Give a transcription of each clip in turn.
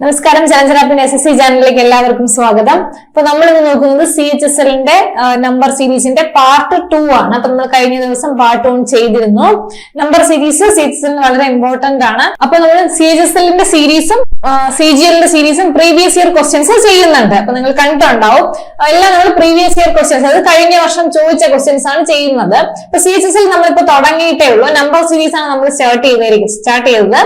നമസ്കാരം ചലഞ്ചറാപ്പിന്റെ S S C ചാനലിലേക്ക് എല്ലാവർക്കും സ്വാഗതം. അപ്പൊ നമ്മൾ ഇന്ന് നോക്കുന്നത് സി എച്ച് എസ് എല്ലിന്റെ നമ്പർ സീരീസിന്റെ പാർട്ട് ടു ആണ്. അപ്പൊ നമ്മൾ കഴിഞ്ഞ ദിവസം പാർട്ട് വൺ ചെയ്തിരുന്നു. Number series C H S വളരെ ഇമ്പോർട്ടന്റ് ആണ്. അപ്പൊ നമ്മൾ സി എച്ച് എസ് എല്ലിന്റെ സീരീസും സി ജി എല്ലിന്റെ സീരീസും പ്രീവിയസ് ഇയർ ക്വസ്റ്റ്യൻസ് ചെയ്യുന്നുണ്ട്. അപ്പൊ നിങ്ങൾ കണ്ടിട്ടുണ്ടാവും. എല്ലാം നമ്മൾ പ്രീവിയസ് ഇയർ ക്വസ്റ്റ്യൻസ് അത് കഴിഞ്ഞ വർഷം ചോദിച്ച ക്വസ്റ്റ്യൻസ് ആണ് ചെയ്യുന്നത്. അപ്പൊ സി എച്ച് എസ് എൽ നമ്മളിപ്പോ തുടങ്ങിയിട്ടേ ഉള്ളൂ. നമ്പർ സീരീസ് ആണ് നമ്മൾ സ്റ്റാർട്ട് ചെയ്തായിരിക്കും സ്റ്റാർട്ട് ചെയ്തത്.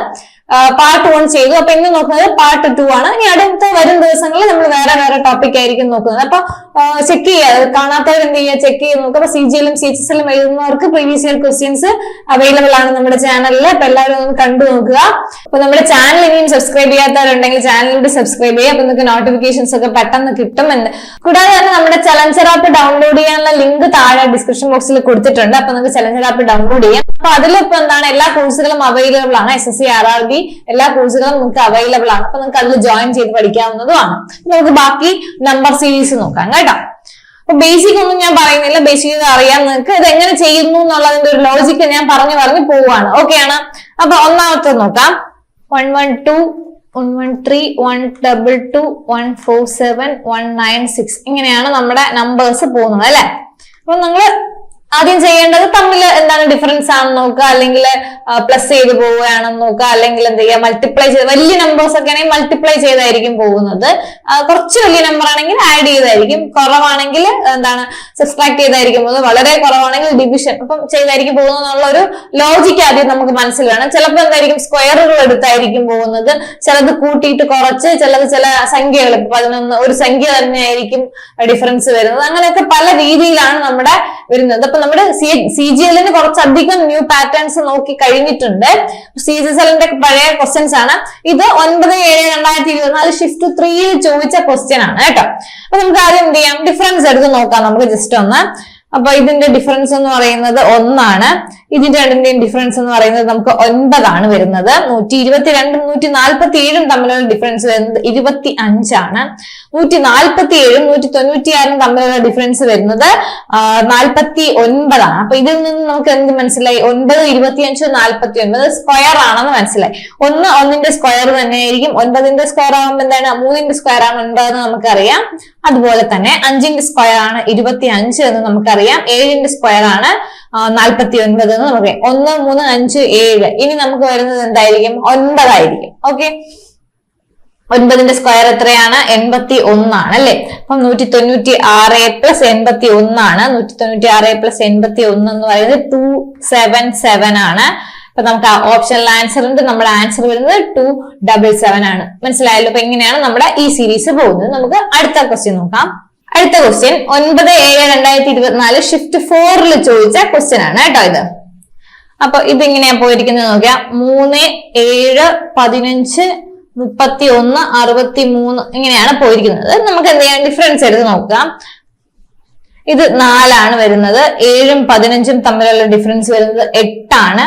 പാർട്ട് വൺ ചെയ്തു. അപ്പൊ ഇന്ന് നോക്കുന്നത് പാർട്ട് ടു ആണ്. ഇനി അടുത്ത വരും ദിവസങ്ങളിൽ നമ്മൾ വേറെ വേറെ ടോപ്പിക് ആയിരിക്കും നോക്കുന്നത്. അപ്പൊ ചെക്ക് ചെയ്യുക. കാണാത്തവർ എന്ത് ചെയ്യുക? ചെക്ക് ചെയ്ത് നോക്കുക. അപ്പൊ സി ജിയിലും സി എച്ച് എസിലും എഴുതുന്നവർക്ക് പ്രീവിയസ് ഇയർ ക്വസ്റ്റ്യൻസ് അവൈലബിൾ ആണ് നമ്മുടെ ചാനലിൽ അപ്പൊ എല്ലാവരും ഒന്ന് കണ്ടു നോക്കുക. അപ്പൊ നമ്മുടെ ചാനൽ ഇനിയും സബ്സ്ക്രൈബ് ചെയ്യാത്തവരുണ്ടെങ്കിൽ ചാനലിലൂടെ സബ്സ്ക്രൈബ് ചെയ്യുക. അപ്പൊ നിങ്ങൾക്ക് നോട്ടിഫിക്കേഷൻസ് ഒക്കെ പെട്ടെന്ന് കിട്ടും എന്ന് കൂടാതെ തന്നെ നമ്മുടെ ചലഞ്ചർ ആപ്പ് ഡൗൺലോഡ് ചെയ്യാനുള്ള ലിങ്ക് താഴെ ഡിസ്ക്രിപ്ഷൻ ബോക്സിൽ കൊടുത്തിട്ടുണ്ട്. അപ്പൊ നിങ്ങൾക്ക് ചലഞ്ചർ ആപ്പ് ഡൗൺലോഡ് ചെയ്യാം. അപ്പൊ അതിലിപ്പോ എന്താണ്? എല്ലാ കോഴ്സുകളും അവൈലബിൾ ആണ്. S S C R R B എല്ലാ കോഴ്സുകളും നിങ്ങൾക്ക് അവൈലബിൾ ആണ്. അപ്പൊ നിങ്ങൾക്ക് അതിൽ ജോയിൻ ചെയ്ത് പഠിക്കാവുന്നതുമാണ്. നമുക്ക് ബാക്കി നമ്പർ സീരീസ് നോക്കാം കേട്ടോ. അപ്പൊ ബേസിക് ഒന്നും ഞാൻ പറയുന്നില്ല. ബേസിക് അറിയാം നിങ്ങൾക്ക്. ഇത് എങ്ങനെ ചെയ്യുന്നു എന്നുള്ളതിന്റെ ഒരു ലോജിക്ക് ഞാൻ പറഞ്ഞു പറഞ്ഞു പോവാണ് ഓക്കെ ആണ്. അപ്പൊ ഒന്നാമത്തെ നോക്കാം. One one two one one three one double two one four seven one nine six ഇങ്ങനെയാണ് നമ്മുടെ നമ്പേഴ്സ് പോകുന്നത് അല്ലെ? അപ്പൊ നിങ്ങൾ ആദ്യം ചെയ്യേണ്ടത് തമ്മിൽ എന്താണ് ഡിഫറൻസ് ആണെന്ന് നോക്കുക അല്ലെങ്കിൽ പ്ലസ് ചെയ്ത് പോവുകയാണെന്ന് നോക്കുക അല്ലെങ്കിൽ എന്ത് ചെയ്യുക മൾട്ടിപ്ലൈ ചെയ്ത് വലിയ നമ്പേഴ്സ് ഒക്കെ ആണെങ്കിൽ മൾട്ടിപ്ലൈ ചെയ്തായിരിക്കും പോകുന്നത്. കുറച്ച് വലിയ നമ്പർ ആണെങ്കിൽ ആഡ് ചെയ്തായിരിക്കും. കുറവാണെങ്കിൽ എന്താണ് സബ്സ്ട്രാക്ട് ചെയ്തായിരിക്കും പോകുന്നത്. വളരെ കുറവാണെങ്കിൽ ഡിവിഷൻ അപ്പം ചെയ്തായിരിക്കും പോകുന്നത് എന്നുള്ള ഒരു ലോജിക്ക് ആദ്യം നമുക്ക് മനസ്സിൽ വേണം ചിലപ്പോൾ എന്തായിരിക്കും സ്ക്വയറുകൾ എടുത്തായിരിക്കും പോകുന്നത്. ചിലത് കൂട്ടിയിട്ട് കുറച്ച് ചിലത് ചില സംഖ്യകൾ ഇപ്പൊ പതിനൊന്ന് ഒരു സംഖ്യ തന്നെയായിരിക്കും ഡിഫറൻസ് വരുന്നത്. അങ്ങനെയൊക്കെ പല രീതിയിലാണ് നമ്മുടെ വരുന്നത്. അപ്പൊ നമ്മുടെ സി ജി എല്ലിന് കുറച്ചധികം ന്യൂ പാറ്റേൺസ് നോക്കി കഴിഞ്ഞിട്ടുണ്ട്. സി ജി എല്ലിന്റെ പഴയ ക്വസ്റ്റ്യൻസ് ആണ്. ഇത് ഒൻപത് ഏഴ് രണ്ടായിരത്തി ഇരുപത്തിനാല് ഷിഫ്റ്റ് ത്രീയിൽ ചോദിച്ച ക്വസ്റ്റ്യൻ ആണ് കേട്ടോ. അപ്പൊ നമുക്ക് ആദ്യം എന്ത് ചെയ്യാം? ഡിഫറൻസ് എടുത്ത് നോക്കാം നമുക്ക് ജസ്റ്റ് ഒന്ന്. അപ്പൊ ഇതിന്റെ ഡിഫറൻസ് എന്ന് പറയുന്നത് ഒന്നാണ്. ഇതിന്റെ രണ്ടിന്റെയും ഡിഫറൻസ് എന്ന് പറയുന്നത് നമുക്ക് ഒൻപതാണ് വരുന്നത്. നൂറ്റി ഇരുപത്തിരണ്ടും നൂറ്റി നാൽപ്പത്തി ഏഴും തമ്മിലുള്ള ഡിഫറൻസ് വരുന്നത് ഇരുപത്തി അഞ്ചാണ് നൂറ്റി നാൽപ്പത്തി ഏഴും നൂറ്റി തൊണ്ണൂറ്റി ആറും തമ്മിലുള്ള ഡിഫറൻസ് വരുന്നത് നാൽപ്പത്തി ഒൻപതാണ് അപ്പൊ ഇതിൽ നിന്ന് നമുക്ക് എന്ത് മനസ്സിലായി? ഒൻപത് ഇരുപത്തി അഞ്ച് നാൽപ്പത്തി ഒൻപത് സ്ക്വയർ ആണെന്ന് മനസ്സിലായി. ഒന്ന് ഒന്നിന്റെ സ്ക്വയർ തന്നെയായിരിക്കും. ഒൻപതിന്റെ സ്ക്വയർ ആകുമ്പോൾ എന്താണ്? മൂന്നിന്റെ സ്ക്വയർ ആണ് ഒൻപത് എന്ന് നമുക്കറിയാം. അതുപോലെ തന്നെ അഞ്ചിന്റെ സ്ക്വയർ ആണ് ഇരുപത്തി അഞ്ച് എന്ന് നമുക്കറിയാം. ഏഴിന്റെ സ്ക്വയർ ആണ് നാൽപ്പത്തി ഒൻപത് എന്ന് നമുക്ക് ഒന്ന് മൂന്ന് അഞ്ച് ഏഴ്. ഇനി നമുക്ക് വരുന്നത് എന്തായിരിക്കും? ഒൻപതായിരിക്കും. ഓക്കെ ഒൻപതിന്റെ സ്ക്വയർ എത്രയാണ്? എൺപത്തി ഒന്നാണ് അല്ലെ? അപ്പം നൂറ്റി തൊണ്ണൂറ്റി ആറ് പ്ലസ് എൺപത്തി ഒന്നാണ് നൂറ്റി തൊണ്ണൂറ്റി ആറ് പ്ലസ് എൺപത്തി ഒന്ന് എന്ന് പറയുന്നത് ടു സെവൻ സെവൻ ആണ്. അപ്പൊ നമുക്ക് ആ ഓപ്ഷനിൽ ആൻസർ ഉണ്ട്. നമ്മുടെ ആൻസർ വരുന്നത് ടു ഡബിൾ സെവൻ ആണ്. മനസ്സിലായല്ലോ? അപ്പൊ എങ്ങനെയാണ് നമ്മുടെ ഈ സീരീസ് പോകുന്നത്. നമുക്ക് അടുത്ത ക്വസ്റ്റ്യൻ നോക്കാം. അടുത്ത ക്വസ്റ്റ്യൻ ഒൻപത് ഏഴ് രണ്ടായിരത്തി ഇരുപത്തിനാല് ഷിഫ്റ്റ് ഫോറിൽ ചോദിച്ച ക്വസ്റ്റ്യൻ ആണ് കേട്ടോ ഇത്. അപ്പൊ ഇതിങ്ങനെയാ പോയിരിക്കുന്നത് നോക്കിയാ മൂന്ന് ഏഴ് പതിനഞ്ച് മുപ്പത്തി ഒന്ന് അറുപത്തി മൂന്ന് ഇങ്ങനെയാണ് പോയിരിക്കുന്നത്. നമുക്ക് എന്ത് ചെയ്യാം? ഡിഫറൻസ് എടുത്ത് നോക്കാം. ഇത് നാലാണ് വരുന്നത്. ഏഴും പതിനഞ്ചും തമ്മിലുള്ള ഡിഫറൻസ് വരുന്നത് എട്ടാണ്.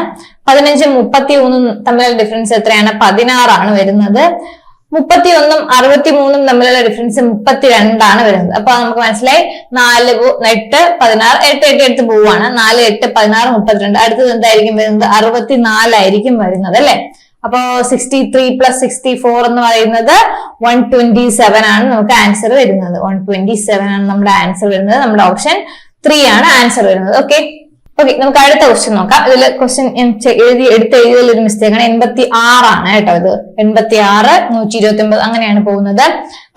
പതിനഞ്ചും മുപ്പത്തി മൂന്നും തമ്മിലുള്ള ഡിഫറൻസ് എത്രയാണ്? പതിനാറാണ് വരുന്നത്. മുപ്പത്തി ഒന്നും അറുപത്തി മൂന്നും തമ്മിലുള്ള ഡിഫറൻസ് മുപ്പത്തിരണ്ടാണ് വരുന്നത്. അപ്പൊ നമുക്ക് മനസ്സിലായി. നാല് എട്ട് പതിനാറ് എട്ട് എട്ട് എടുത്ത് പോവാണ്. നാല് എട്ട് പതിനാറ് മുപ്പത്തിരണ്ട്. അടുത്തത് എന്തായിരിക്കും വരുന്നത്? അറുപത്തി നാലായിരിക്കും വരുന്നത് അല്ലെ? അപ്പോ sixty three plus sixty four എന്ന് പറയുന്നത് വൺ ട്വന്റി സെവൻ ആണ് നമുക്ക് ആൻസർ വരുന്നത്. വൺ ട്വന്റി സെവൻ ആണ് നമ്മുടെ ആൻസർ വരുന്നത്. നമ്മുടെ ഓപ്ഷൻ ത്രീ ആണ് ആൻസർ വരുന്നത്. ഓക്കെ ഓക്കെ നമുക്ക് അടുത്ത ക്വസ്റ്റ്യൻ നോക്കാം. ഇതിൽ ക്വസ്റ്റ്യൻ എഴുതി എടുത്ത് എഴുതിയതിൽ ഒരു മിസ്റ്റേക്ക് ആണ്. എൺപത്തി ആറാണ് കേട്ടോ ഇത്. എൺപത്തി ആറ് നൂറ്റി ഇരുപത്തി ഒമ്പത് അങ്ങനെയാണ് പോകുന്നത്.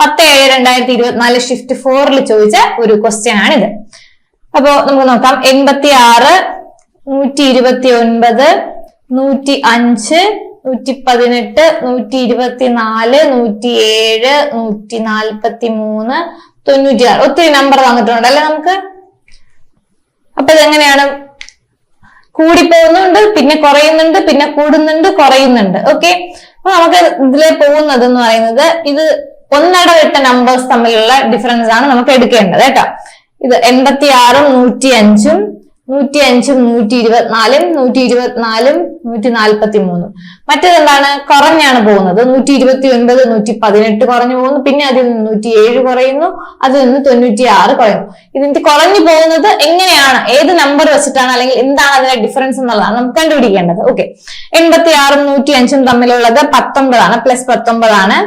പത്ത് ഏഴ് രണ്ടായിരത്തി ഇരുപത്തിനാല് ഷിഫ്റ്റ് ഫോറിൽ ചോദിച്ച ഒരു ക്വസ്റ്റ്യൻ ഇത്. അപ്പോ നമുക്ക് നോക്കാം. എൺപത്തി ആറ് നൂറ്റി ഇരുപത്തി ഒൻപത് നൂറ്റി അഞ്ച് നൂറ്റി പതിനെട്ട് നൂറ്റി ഇരുപത്തി നാല് നൂറ്റി ഏഴ് നൂറ്റി നാൽപ്പത്തി മൂന്ന് തൊണ്ണൂറ്റി ആറ് ഒത്തിരി നമ്പർ തന്നിട്ടുണ്ട് അല്ലെ നമുക്ക്? അപ്പൊ ഇതെങ്ങനെയാണ് കൂടി പോകുന്നുണ്ട് പിന്നെ കുറയുന്നുണ്ട് പിന്നെ കൂടുന്നുണ്ട് കുറയുന്നുണ്ട്. ഓക്കെ അപ്പൊ നമുക്ക് ഇതിലെ പോകുന്നത് എന്ന് പറയുന്നത് ഇത് ഒന്നടവിട്ട നമ്പേഴ്സ് തമ്മിലുള്ള ഡിഫറൻസ് ആണ് നമുക്ക് എടുക്കേണ്ടത് കേട്ടോ. ഇത് എൺപത്തി ആറും നൂറ്റി അഞ്ചും നൂറ്റി അഞ്ചും നൂറ്റി ഇരുപത്തിനാലും നൂറ്റി ഇരുപത്തിനാലും നൂറ്റി നാൽപ്പത്തി മൂന്നും മറ്റേതെന്താണ്? കുറഞ്ഞാണ് പോകുന്നത്. നൂറ്റി ഇരുപത്തി ഒൻപത് നൂറ്റി പതിനെട്ട് കുറഞ്ഞു പോകുന്നു. പിന്നെ അതിൽ നിന്ന് നൂറ്റി ഏഴ് കുറയുന്നു. അതിൽ നിന്ന് തൊണ്ണൂറ്റി ആറ് കുറയുന്നു. ഇതിന്റെ കുറഞ്ഞു പോകുന്നത് എങ്ങനെയാണ്? ഏത് നമ്പർ വെച്ചിട്ടാണ്? അല്ലെങ്കിൽ എന്താണ് അതിന്റെ ഡിഫറൻസ് എന്നുള്ളതാണ് നമുക്ക് കണ്ടുപിടിക്കേണ്ടത്. ഓക്കെ എൺപത്തി ആറും നൂറ്റി അഞ്ചും തമ്മിലുള്ളത് പത്തൊമ്പതാണ്. പ്ലസ് പത്തൊമ്പതാണ്.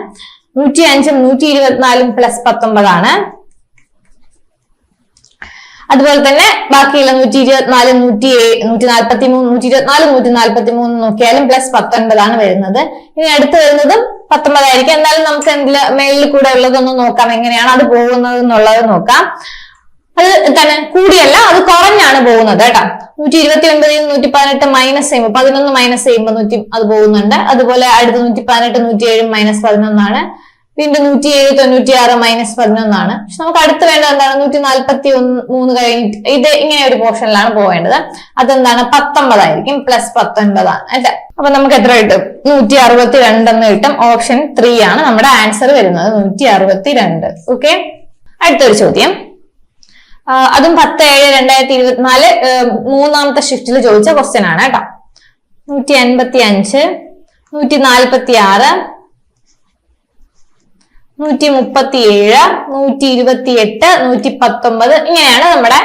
നൂറ്റി അഞ്ചും നൂറ്റി ഇരുപത്തിനാലും പ്ലസ് പത്തൊമ്പതാണ്. അതുപോലെ തന്നെ ബാക്കിയുള്ള നൂറ്റി ഇരുപത്തിനാല് നൂറ്റി നൂറ്റി നാൽപ്പത്തി മൂന്ന് നൂറ്റി ഇരുപത്തിനാല് നൂറ്റി നാൽപ്പത്തി മൂന്ന് നോക്കിയാലും പ്ലസ് പത്തൊൻപതാണ് വരുന്നത്. ഇനി അടുത്ത് വരുന്നതും പത്തൊമ്പതായിരിക്കും എന്നാലും നമുക്ക് എന്തിൽ മേളിൽ കൂടെ ഉള്ളതൊന്ന് നോക്കാം. എങ്ങനെയാണ് അത് പോകുന്നത് എന്നുള്ളത് നോക്കാം. അത് തന്നെ കൂടിയല്ല അത് കുറഞ്ഞാണ് പോകുന്നത് കേട്ടോ. നൂറ്റി ഇരുപത്തി ഒൻപതിൽ നൂറ്റി പതിനെട്ട് മൈനസ് ചെയ്യുമ്പോൾ പതിനൊന്ന് മൈനസ് ചെയ്യുമ്പോൾ നൂറ്റി അത് പോകുന്നുണ്ട്. അതുപോലെ അടുത്ത നൂറ്റി പതിനെട്ട് നൂറ്റി ഏഴും മൈനസ് പതിനൊന്നാണ്. വീണ്ടും നൂറ്റി ഏഴ് തൊണ്ണൂറ്റി ആറ് മൈനസ് പതിനൊന്നാണ്. പക്ഷെ നമുക്ക് അടുത്ത് വേണ്ടത് എന്താണ്? നൂറ്റി നാൽപ്പത്തി ഒന്ന് മൂന്ന് കഴിഞ്ഞിട്ട് ഇത് ഇങ്ങനെ ഒരു പോർഷനിലാണ് പോവേണ്ടത്. അതെന്താണ്? പത്തൊമ്പതായിരിക്കും. പ്ലസ് പത്തൊൻപതാണ്. അല്ലേ? അപ്പൊ നമുക്ക് എത്ര കിട്ടും? നൂറ്റി അറുപത്തി രണ്ടെന്ന് കിട്ടും. ഓപ്ഷൻ ത്രീ ആണ് നമ്മുടെ ആൻസർ വരുന്നത്. നൂറ്റി അറുപത്തി രണ്ട് ഓക്കെ അടുത്തൊരു ചോദ്യം. അതും പത്ത് ഏഴ് രണ്ടായിരത്തി ഇരുപത്തിനാല് മൂന്നാമത്തെ ഷിഫ്റ്റിൽ ചോദിച്ച ക്വസ്റ്റ്യൻ ആണ് കേട്ടോ. നൂറ്റി അൻപത്തി അഞ്ച് നൂറ്റി നാൽപ്പത്തി ആറ് നൂറ്റി മുപ്പത്തി ഏഴ് നൂറ്റി ഇരുപത്തി എട്ട് നൂറ്റി പത്തൊമ്പത് ഇങ്ങനെയാണ് നമ്മുടെ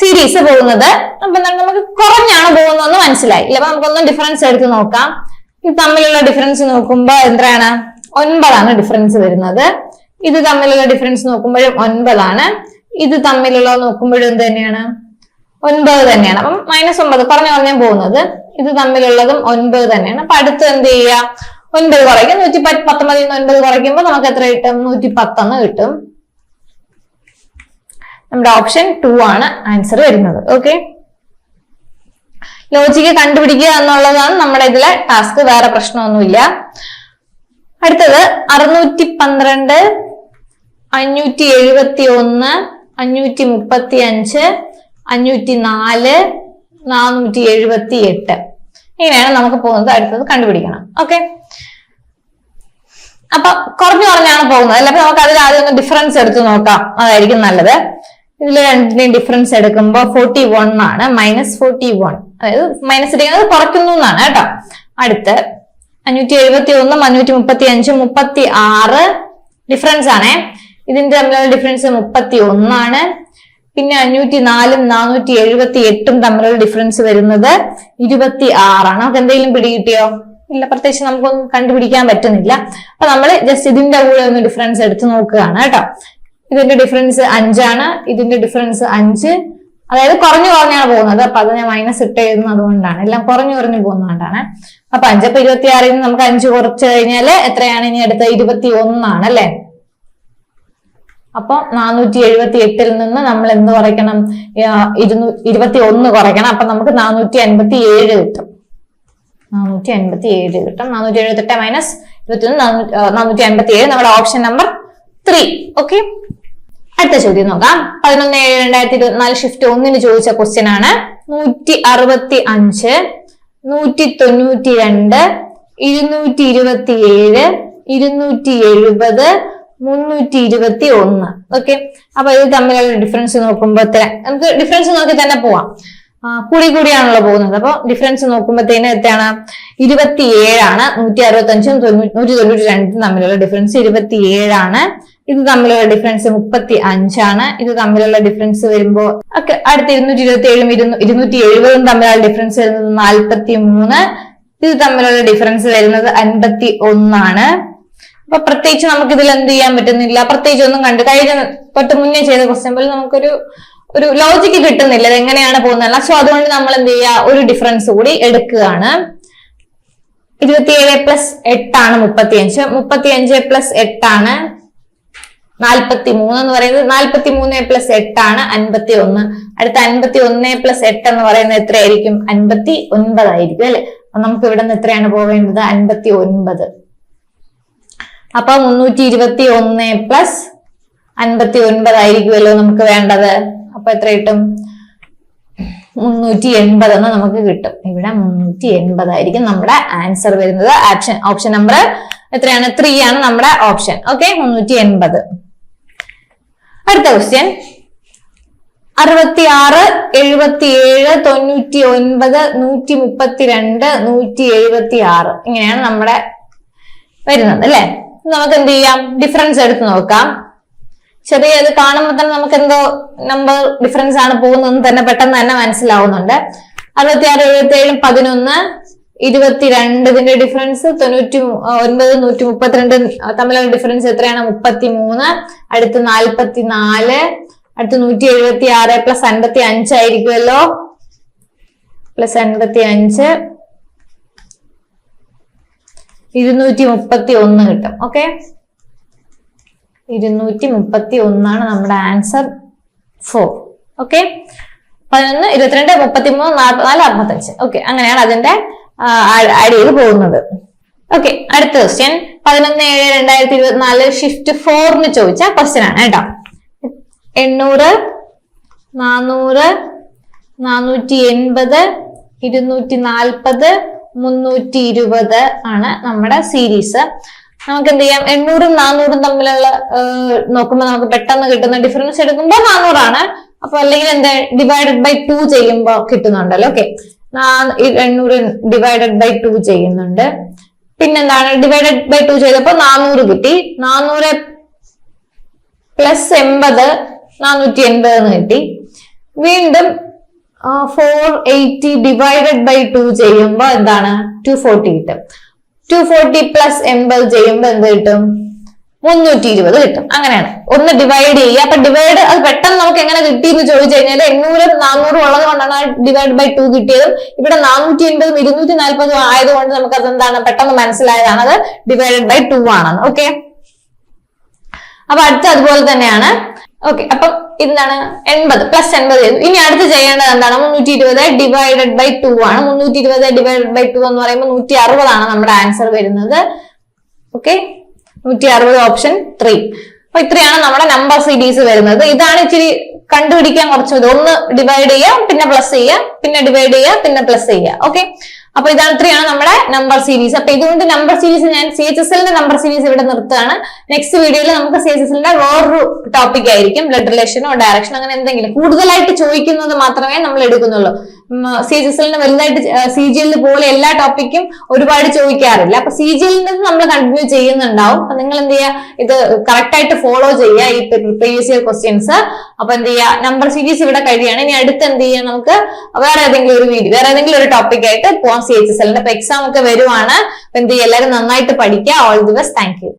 സീരീസ് പോകുന്നത്. അപ്പൊ എന്താണ് നമുക്ക് കുറഞ്ഞാണ് പോകുന്നതെന്ന് മനസ്സിലായി. ഇല്ല അപ്പൊ നമുക്കൊന്ന് ഡിഫറൻസ് എടുത്ത് നോക്കാം. ഇത് തമ്മിലുള്ള ഡിഫറൻസ് നോക്കുമ്പോൾ എത്രയാണ്? ഒൻപതാണ് ഡിഫറൻസ് വരുന്നത്. ഇത് തമ്മിലുള്ള ഡിഫറൻസ് നോക്കുമ്പോഴും ഒൻപതാണ്. ഇത് തമ്മിലുള്ള നോക്കുമ്പോഴും എന്ത് തന്നെയാണ്? ഒൻപത് തന്നെയാണ്. അപ്പം മൈനസ് ഒമ്പത് കുറഞ്ഞു കുറഞ്ഞു പോകുന്നത്. ഇത് തമ്മിലുള്ളതും ഒൻപത് തന്നെയാണ്. അപ്പൊ അടുത്ത് എന്ത് ചെയ്യുക? ഒൻപത് കുറയ്ക്കും. നൂറ്റി പത്ത് പത്തൊമ്പതിൽ നിന്ന് ഒൻപത് കുറയ്ക്കുമ്പോൾ നമുക്ക് എത്ര കിട്ടും? നൂറ്റി പത്തൊന്ന് കിട്ടും. നമ്മുടെ ഓപ്ഷൻ ടു ആണ് ആൻസർ വരുന്നത്. ഓക്കെ ലോജിക്ക് കണ്ടുപിടിക്കുക എന്നുള്ളതാണ് നമ്മുടെ ഇതിലെ ടാസ്ക് വേറെ പ്രശ്നമൊന്നുമില്ല. അടുത്തത് അറുന്നൂറ്റി പന്ത്രണ്ട് അഞ്ഞൂറ്റി എഴുപത്തി ഒന്ന് അഞ്ഞൂറ്റി മുപ്പത്തി അഞ്ച് അഞ്ഞൂറ്റി നാല് നാനൂറ്റി എഴുപത്തി എട്ട് ഇങ്ങനെയാണ് നമുക്ക് പോകുന്നത്. അടുത്തത് കണ്ടുപിടിക്കണം. ഓക്കെ അപ്പൊ കുറഞ്ഞു കുറഞ്ഞാണ് പോകുന്നത് അല്ല? നമുക്ക് അതിൽ ആദ്യം ഒന്ന് ഡിഫറൻസ് എടുത്ത് നോക്കാം. അതായിരിക്കും നല്ലത്. ഇതിൽ രണ്ടിന്റെയും ഡിഫറൻസ് എടുക്കുമ്പോൾ ഫോർട്ടി വൺ ആണ് മൈനസ് ഫോർട്ടി വൺ അതായത് മൈനസ് ഇരിക്കുന്നത് കുറയ്ക്കുന്നു എന്നാണ് കേട്ടോ. അടുത്ത് അഞ്ഞൂറ്റി എഴുപത്തി ഒന്നും അഞ്ഞൂറ്റി മുപ്പത്തി അഞ്ചും മുപ്പത്തി ആറ് ഡിഫറൻസ് ആണേ. ഇതിന്റെ തമ്മിലുള്ള ഡിഫറൻസ് മുപ്പത്തി ഒന്നാണ് പിന്നെ അഞ്ഞൂറ്റി നാലും നാനൂറ്റി എഴുപത്തി എട്ടും തമ്മിലുള്ള ഡിഫറൻസ് വരുന്നത് ഇരുപത്തി ആറാണ് നമുക്ക് എന്തെങ്കിലും പിടികിട്ടിയോ? ഇല്ല പ്രത്യേകിച്ച് നമുക്കൊന്നും കണ്ടുപിടിക്കാൻ പറ്റുന്നില്ല. അപ്പൊ നമ്മൾ ജസ്റ്റ് ഇതിന്റെ കൂടെ ഒന്ന് ഡിഫറൻസ് എടുത്തു നോക്കുകയാണ് കേട്ടോ. ഇതിന്റെ ഡിഫറൻസ് അഞ്ചാണ് ഇതിന്റെ ഡിഫറൻസ് അഞ്ച്. അതായത് കുറഞ്ഞു കുറഞ്ഞാണ് പോകുന്നത്. അപ്പൊ അത് ഞാൻ മൈനസ് ഇട്ട് എഴുതുന്നത് അതുകൊണ്ടാണ്. എല്ലാം കുറഞ്ഞു കുറഞ്ഞു പോകുന്നതുകൊണ്ടാണ് അപ്പൊ അഞ്ച് അപ്പൊ ഇരുപത്തി ആറിൽ നിന്ന് നമുക്ക് അഞ്ച് കുറച്ച് കഴിഞ്ഞാൽ എത്രയാണ്? ഇനി അടുത്ത ഇരുപത്തി ഒന്നാണ് അല്ലെ? അപ്പൊ നാനൂറ്റി എഴുപത്തി എട്ടിൽ നിന്ന് നമ്മൾ എന്ത് കുറയ്ക്കണം? ഇരുന്നൂ ഇരുപത്തി ഒന്ന് കുറയ്ക്കണം. അപ്പൊ നമുക്ക് നാനൂറ്റി അൻപത്തി ഏഴ് കിട്ടും. നാനൂറ്റി അൻപത്തി ഏഴ് കിട്ടും. നാനൂറ്റി എഴുപത്തെട്ട് മൈനസ് ഇരുപത്തി ഒന്ന് നാനൂറ്റി അൻപത്തി ഏഴ് നമ്മുടെ ഓപ്ഷൻ നമ്പർ ത്രീ ഓക്കെ അടുത്ത ചോദ്യം നോക്കാം. പതിനൊന്ന് ഏഴ് രണ്ടായിരത്തി ഇരുപത്തിനാല് ഷിഫ്റ്റ് ഒന്നിന് ചോദിച്ച ക്വസ്റ്റ്യൻ ആണ്. നൂറ്റി അറുപത്തി അഞ്ച് നൂറ്റി തൊണ്ണൂറ്റി രണ്ട് ഇരുന്നൂറ്റി ഇരുപത്തി ഏഴ് ഇരുന്നൂറ്റി എഴുപത് മുന്നൂറ്റി ഇരുപത്തി ഒന്ന് ഓക്കെ അപ്പൊ ഇത് തമ്മിലുള്ള ഡിഫറൻസ് നോക്കുമ്പോഴത്തെ നമുക്ക് ഡിഫറൻസ് നോക്കി തന്നെ പോവാം. കൂടി കൂടിയാണല്ലോ പോകുന്നത്. അപ്പൊ ഡിഫറൻസ് നോക്കുമ്പോഴത്തേന് എത്രയാണ് ഇരുപത്തി ഏഴാണ് നൂറ്റി അറുപത്തി അഞ്ചും നൂറ്റി തൊണ്ണൂറ്റി രണ്ടും തമ്മിലുള്ള ഡിഫറൻസ് ഇരുപത്തി ഏഴാണ് ഇത് തമ്മിലുള്ള ഡിഫറൻസ് മുപ്പത്തി അഞ്ചാണ് ഇത് തമ്മിലുള്ള ഡിഫറൻസ് വരുമ്പോ ഒക്കെ അടുത്ത ഇരുന്നൂറ്റി ഇരുപത്തി ഏഴും ഇരുന്നൂറ്റി എഴുപതും തമ്മിലുള്ള ഡിഫറൻസ് വരുന്നത് നാൽപ്പത്തി മൂന്ന് ഇത് തമ്മിലുള്ള ഡിഫറൻസ് വരുന്നത് അൻപത്തി ഒന്നാണ് അപ്പൊ പ്രത്യേകിച്ച് നമുക്ക് ഇതിൽ എന്ത് ചെയ്യാൻ പറ്റുന്നില്ല. പ്രത്യേകിച്ച് ഒന്നും കണ്ട് കഴിഞ്ഞ തൊട്ട് മുന്നേ ചെയ്ത ക്വസ്റ്റ്യൻ പോലെ നമുക്കൊരു ഒരു ലോജിക്ക് കിട്ടുന്നില്ല. ഇത് എങ്ങനെയാണ് പോകുന്നത്? സോ അതുകൊണ്ട് നമ്മൾ എന്ത് ചെയ്യുക? ഒരു ഡിഫറൻസ് കൂടി എടുക്കുകയാണ്. ഇരുപത്തിയേഴ് പ്ലസ് എട്ടാണ് മുപ്പത്തിയഞ്ച്. മുപ്പത്തിയഞ്ച് പ്ലസ് എട്ടാണ് നാൽപ്പത്തി മൂന്ന് എന്ന് പറയുന്നത് നാൽപ്പത്തി മൂന്ന് പ്ലസ് എട്ടാണ് അൻപത്തി ഒന്ന് അടുത്ത അൻപത്തി ഒന്ന് പ്ലസ് എട്ട് എന്ന് പറയുന്നത് എത്രയായിരിക്കും? അൻപത്തി ഒൻപതായിരിക്കും അല്ലെ? അപ്പൊ നമുക്ക് ഇവിടെ നിന്ന് എത്രയാണ് പോവേണ്ടത്? അൻപത്തി ഒൻപത് അപ്പൊ മുന്നൂറ്റി ഇരുപത്തി ഒന്ന് പ്ലസ് അൻപത്തി ഒൻപതായിരിക്കുമല്ലോ നമുക്ക് വേണ്ടത്. അപ്പൊ എത്ര കിട്ടും? മുന്നൂറ്റി എൺപത് എന്ന് നമുക്ക് കിട്ടും. ഇവിടെ മുന്നൂറ്റി എൺപതായിരിക്കും നമ്മുടെ ആൻസർ വരുന്നത്. ഓപ്ഷൻ ഓപ്ഷൻ നമ്പർ എത്രയാണ്? ത്രീ ആണ് നമ്മുടെ ഓപ്ഷൻ ഓക്കെ മുന്നൂറ്റി എൺപത് അടുത്ത ക്വസ്റ്റ്യൻ അറുപത്തി ആറ് എഴുപത്തി ഏഴ് തൊണ്ണൂറ്റി ഒൻപത് നൂറ്റി മുപ്പത്തിരണ്ട് നൂറ്റി എഴുപത്തി ആറ് ഇങ്ങനെയാണ് നമ്മുടെ വരുന്നത് അല്ലെ? നമുക്ക് എന്ത് ചെയ്യാം? ഡിഫറൻസ് എടുത്ത് നോക്കാം. ചെറിയ ഇത് കാണുമ്പോൾ തന്നെ നമുക്ക് എന്തോ നമ്പർ ഡിഫറൻസ് ആണ് പോകുന്നതെന്ന് തന്നെ പെട്ടെന്ന് തന്നെ മനസ്സിലാവുന്നുണ്ട്. അറുപത്തി ആറ് എഴുപത്തി ഏഴും പതിനൊന്ന് ഇരുപത്തിരണ്ട് ഇതിന്റെ ഡിഫറൻസ് തൊണ്ണൂറ്റി ഒൻപത് നൂറ്റി മുപ്പത്തിരണ്ട് തമ്മിലുള്ള ഡിഫറൻസ് എത്രയാണ്? മുപ്പത്തി മൂന്ന് അടുത്ത് നാൽപ്പത്തി നാല് അടുത്ത് നൂറ്റി എഴുപത്തി ആറ് പ്ലസ് അൻപത്തി അഞ്ചായിരിക്കുമല്ലോ പ്ലസ് അൻപത്തി അഞ്ച് ഇരുന്നൂറ്റി മുപ്പത്തി ഒന്ന് കിട്ടും. ഓക്കെ ഇരുന്നൂറ്റി മുപ്പത്തി ഒന്നാണ് നമ്മുടെ ആൻസർ ഫോർ. ഓക്കെ? പതിനൊന്ന് ഇരുപത്തിരണ്ട് മുപ്പത്തി മൂന്ന് നാൽപ്പത്തിനാല് അറുപത്തഞ്ച്. ഓക്കെ അങ്ങനെയാണ് അതിന്റെ ആഡ് ചെയ്ത് പോകുന്നത്. ഓക്കെ അടുത്ത ക്വസ്റ്റ്യൻ പതിനൊന്ന് ഏഴ് രണ്ടായിരത്തി ഇരുപത്തിനാല് ഷിഫ്റ്റ് ഫോറിന് ചോദിച്ച ക്വസ്റ്റ്യൻ ആണ് കേട്ടോ. എണ്ണൂറ് നാനൂറ് നാനൂറ്റി എൺപത് ഇരുന്നൂറ്റി നാൽപ്പത് മുന്നൂറ്റി ഇരുപത് ആണ് നമ്മുടെ സീരീസ് നമുക്ക് എന്ത് ചെയ്യാം എണ്ണൂറും നാനൂറും തമ്മിലുള്ള നോക്കുമ്പോൾ നമുക്ക് പെട്ടെന്ന് കിട്ടുന്ന ഡിഫറൻസ് എടുക്കുമ്പോൾ നാനൂറാണ് അപ്പൊ അല്ലെങ്കിൽ എന്താ ഡിവൈഡഡ് ബൈ ടു ചെയ്യുമ്പോൾ കിട്ടുന്നുണ്ടല്ലോ ഓക്കെ എണ്ണൂറ് ഡിവൈഡഡ് ബൈ ടു ചെയ്യുന്നുണ്ട്. പിന്നെന്താണ് ഡിവൈഡഡ് ബൈ ടു ചെയ്തപ്പോൾ നാനൂറ് കിട്ടി. നാനൂറ് പ്ലസ് എൺപത് നാനൂറ്റി എൺപത് എന്ന് കിട്ടി. വീണ്ടും four eighty divided by two ചെയ്യുമ്പോൾ എന്താണ്? ടു ഫോർട്ടി കിട്ടും. ടു ഫോർട്ടി പ്ലസ് എൺപത് ചെയ്യുമ്പോൾ എന്ത് കിട്ടും? മുന്നൂറ്റി ഇരുപത് കിട്ടും. അങ്ങനെയാണ്. ഒന്ന് ഡിവൈഡ് ചെയ്യുക. അപ്പൊ ഡിവൈഡ് അത് പെട്ടെന്ന് നമുക്ക് എങ്ങനെ കിട്ടി എന്ന് ചോദിച്ചു കഴിഞ്ഞാൽ എണ്ണൂറ് നാനൂറും ഉള്ളത് കൊണ്ടാണ് ഡിവൈഡ് ബൈ ടു കിട്ടിയതും. ഇവിടെ നാനൂറ്റി എൺപതും ഇരുന്നൂറ്റി നാൽപ്പതും ആയതുകൊണ്ട് നമുക്ക് അത് എന്താണ്? പെട്ടെന്ന് മനസ്സിലായതാണ്. അത് ഡിവൈഡഡ് ബൈ ടു ആണെന്ന്. ഓക്കെ അപ്പൊ അടുത്ത അതുപോലെ തന്നെയാണ്. ഓക്കെ അപ്പം എന്താണ് എൺപത് പ്ലസ് എൺപത് ചെയ്തു. ഇനി അടുത്ത് ചെയ്യേണ്ടത് എന്താണ്? മുന്നൂറ്റി ഇരുപത് ഡിവൈഡഡ് ബൈ ടു ആണ്. മുന്നൂറ്റി ഇരുപത് ഡിവൈഡഡ് ബൈ ടു എന്ന് പറയുമ്പോൾ നൂറ്റി അറുപതാണ് നമ്മുടെ ആൻസർ വരുന്നത്. ഓക്കെ നൂറ്റി അറുപത് ഓപ്ഷൻ ത്രീ അപ്പൊ ഇത്രയാണ് നമ്മുടെ നമ്പർ സീരീസ് വരുന്നത്. ഇതാണ് ഇച്ചിരി കണ്ടുപിടിക്കാൻ കുറച്ച് ഒന്ന് ഡിവൈഡ് ചെയ്യുക പിന്നെ പ്ലസ് ചെയ്യുക പിന്നെ ഡിവൈഡ് ചെയ്യുക പിന്നെ പ്ലസ് ചെയ്യുക ഓക്കെ അപ്പൊ ഇതാണ് ഇത്രയാണ് നമ്മുടെ നമ്പർ സീരീസ് അപ്പൊ ഇതുകൊണ്ട് നമ്പർ സീരീസ് ഞാൻ സി എച്ച് എസ് എല്ലിന്റെ നമ്പർ സീരീസ് ഇവിടെ നിർത്തുകയാണ്. നെക്സ്റ്റ് വീഡിയോയിൽ നമുക്ക് സി എച്ച് എസ് എല്ലിന്റെ വേറൊരു ടോപ്പിക് ആയിരിക്കും. ബ്ലഡ് റിലേഷനോ ഡയറക്ഷനോ അങ്ങനെ എന്തെങ്കിലും കൂടുതലായിട്ട് ചോദിക്കുന്നത് മാത്രമേ നമ്മൾ എടുക്കുന്നുള്ളൂ. സി എസ് എല്ലിന് വലുതായിട്ട് സി ജി എല്ലിന് പോലെ എല്ലാ ടോപ്പിക്കും ഒരുപാട് ചോദിക്കാറില്ല. അപ്പൊ സി ജി എല്ലിന് നമ്മൾ കണ്ടിന്യൂ ചെയ്യുന്നുണ്ടാവും. അപ്പൊ നിങ്ങൾ എന്ത് ചെയ്യുക ഇത് കറക്റ്റ് ആയിട്ട് ഫോളോ ചെയ്യുക ഈ പ്രീവിയസ് ഇയർ ക്വസ്റ്റ്യൻസ് അപ്പൊ എന്ത് ചെയ്യുക നമ്പർ സീരീസ് ഇവിടെ കഴിയാണ് ഇനി അടുത്ത് എന്ത് ചെയ്യുക നമുക്ക്? വേറെ ഏതെങ്കിലും ഒരു വീഡിയോ വേറെ ഏതെങ്കിലും ഒരു ടോപ്പിക് ആയിട്ട് പോവാം സി എച്ച് എസ് എല്ലിന്റെ അപ്പൊ എക്സാം ഒക്കെ വരുവാണ്. അപ്പൊ എന്ത് ചെയ്യുക എല്ലാവരും നന്നായിട്ട് പഠിക്കുക. All the best thank you